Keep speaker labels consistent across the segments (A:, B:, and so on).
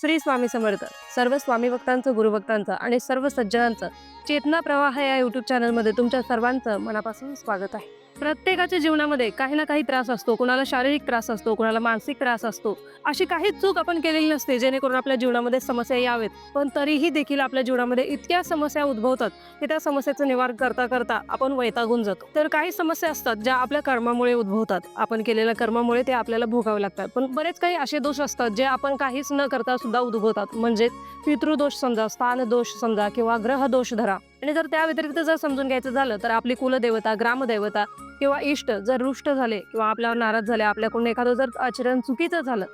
A: श्री स्वामी समर्थ. सर्व स्वामी भक्तांचं गुरुभक्तांचं आणि सर्व सज्जनांचं चेतना प्रवाह या यूट्यूब चॅनलमध्ये तुमच्या सर्वांचं मनापासून स्वागत आहे. प्रत्येकाच्या जीवनामध्ये काही ना काही त्रास असतो. कोणाला शारीरिक त्रास असतो कोणाला मानसिक त्रास असतो. अशी काहीच चूक आपण केलेली नसते जेणेकरून आपल्या जीवनामध्ये समस्या यावेत. पण तरीही देखील आपल्या जीवनामध्ये इतक्या समस्या उद्भवतात की त्या समस्याचं निवारण करता करता आपण वैतागून जातो. तर काही समस्या असतात ज्या आपल्या कर्मामुळे उद्भवतात. आपण केलेल्या कर्मामुळे ते आपल्याला भोगावे लागतात. पण बरेच काही असे दोष असतात जे आपण काहीच न करता सुद्धा उद्भवतात. म्हणजे पितृदोष समजा स्थान दोष समजा किंवा ग्रह दोष धरा. आणि जर त्या व्यतिरिक्त जर समजून घ्यायचं झालं तर आपली कुलदेवता ग्रामदेवता किंवा इष्ट जर रुष्ट झाले किंवा आपल्यावर नाराज झाले आपल्याकडून एखादं जर आचरण चुकीचं झालं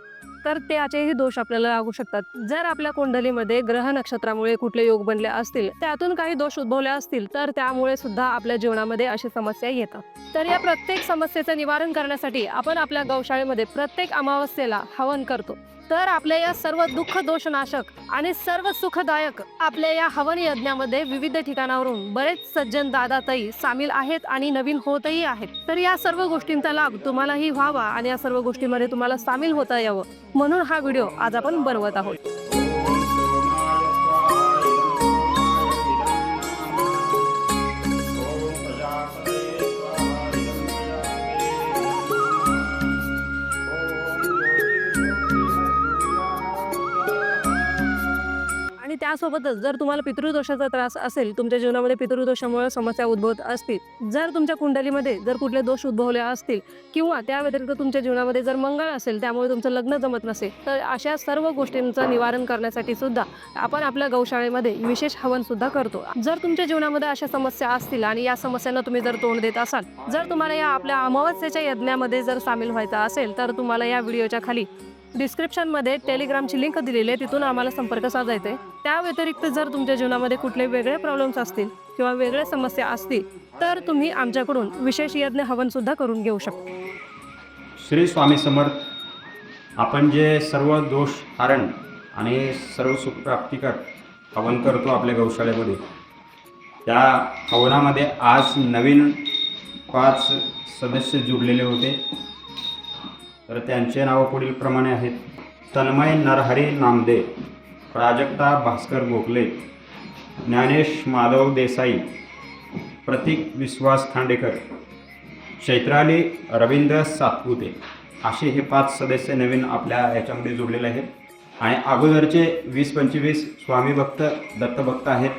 A: तर त्याचेही दोष आपल्याला लागू शकतात. जर आपल्या कुंडलीमध्ये ग्रह नक्षत्रामुळे कुठले योग बनले असतील त्यातून काही दोष उद्भवले असतील तर त्यामुळे सुद्धा आपल्या जीवनामध्ये अशी समस्या येतात. तर या प्रत्येक समस्येचं निवारण करण्यासाठी आपण आपल्या गौशाळेमध्ये प्रत्येक अमावस्येला हवन करतो. तर आपल्या या सर्व दुःख दोषनाशक आणि सर्व सुखदायक आपल्या या हवन यज्ञामध्ये विविध ठिकाणावरून बरेच सज्जन दादाताई सामील आहेत आणि नवीन होतही आहेत. तर या सर्व गोष्टींचा लाभ तुम्हालाही व्हावा आणि या सर्व गोष्टींमध्ये तुम्हाला सामील होता यावं. म्हणून हा व्हिडिओ आज आपण बनवत आहोत. त्यासोबतच जर तुम्हाला पितृदोषाचा त्रास असेल तुमच्या जीवनामध्ये पितृदोषामुळे समस्या उद्भवत असतील जर तुमच्या कुंडलीमध्ये जर कुठले दोष उद्भवले असतील किंवा त्या व्यतिरिक्त तुमच्या जीवनामध्ये जर मंगळ असेल त्यामुळे तुमचं लग्न जमत नसेल तर अशा सर्व गोष्टींचं निवारण करण्यासाठी सुद्धा आपण आपल्या गौशाळेमध्ये विशेष हवन सुद्धा करतो. जर तुमच्या जीवनामध्ये अशा समस्या असतील आणि या समस्यांना तुम्ही जर तोंड देत असाल जर तुम्हाला या आपल्या अमावस्येच्या यज्ञामध्ये जर सामील व्हायचं असेल तर तुम्हाला या व्हिडिओच्या खाली डिस्क्रिप्शनमध्ये टेलिग्रामची लिंक दिलेली आहे तिथून आम्हाला संपर्क साधायचा आहे. त्या व्यतिरिक्त जर तुमच्या जीवनामध्ये कुठले वेगळे प्रॉब्लेम्स असतील किंवा वेगळ्या समस्या असतील तर तुम्ही आमच्याकडून विशेष यज्ञ हवनसुद्धा करून घेऊ शकता.
B: श्री स्वामी समर्थ आपण जे सर्व दोष हरण आणि सर्व सुखप्राप्तिकर हवन करतो आपल्या गौशाळेमध्ये त्या हवनामध्ये आज नवीन पाच सदस्य जुडलेले होते. तर त्यांचे नाव पुढीलप्रमाणे आहेत. तन्मय नरहरी नामदे प्राजक्ता भास्कर गोखले ज्ञानेश माधव देसाई प्रतीक विश्वास खांडेकर चैत्राली रवींद्र सातपुते असे हे पाच सदस्य नवीन आपल्या याच्यामध्ये जोडलेले आहेत. आणि अगोदरचे वीस पंचवीस स्वामी भक्त दत्तभक्त आहेत.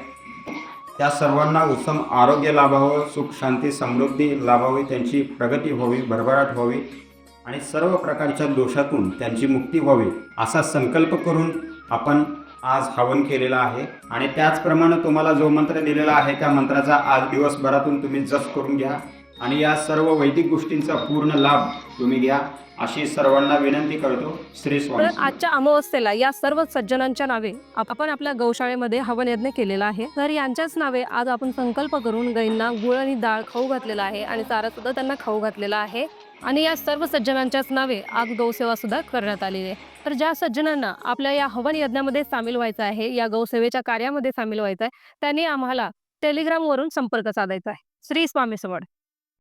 B: त्या सर्वांना उत्तम आरोग्य लाभावं सुख शांती समृद्धी लाभावी त्यांची प्रगती व्हावी भरभराट व्हावी. आणि सर्व प्रकारच्या दोषातून त्यांची मुक्ती व्हावी असा संकल्प करून आपण आज हवन केलेला आहे. आणि त्याचप्रमाणे तुम्हाला जो मंत्र दिलेला आहे त्या मंत्राचा आज दिवसभरातून तुम्ही जप करून घ्या. आणि या सर्व वैदिक गोष्टींचा पूर्ण लाभ तुम्ही घ्या अशी सर्वांना विनंती करतो. श्री
A: तर
B: स्वामी
A: आजच्या अमावस्येला या सर्व सज्जनांच्या नावे आपण आपल्या गौशाळेमध्ये हवन यज्ञ केलेला आहे. तर यांच्याच नावे आज आपण संकल्प करून गाईंना गुळ आणि डाळ खाऊ घातलेला आहे आणि चारा सुद्धा त्यांना खाऊ घातलेला आहे. आणि या सर्व सज्जनांच्याच नावे आज गौसेवा सुद्धा करण्यात आलेली आहे. तर ज्या सज्जनांना आपल्या या हवन यज्ञामध्ये सामील व्हायचं आहे या गौसेवेच्या कार्यामध्ये सामील व्हायचं आहे त्यांनी आम्हाला टेलिग्रामवरून संपर्क साधायचा आहे. श्री स्वामी समर्थ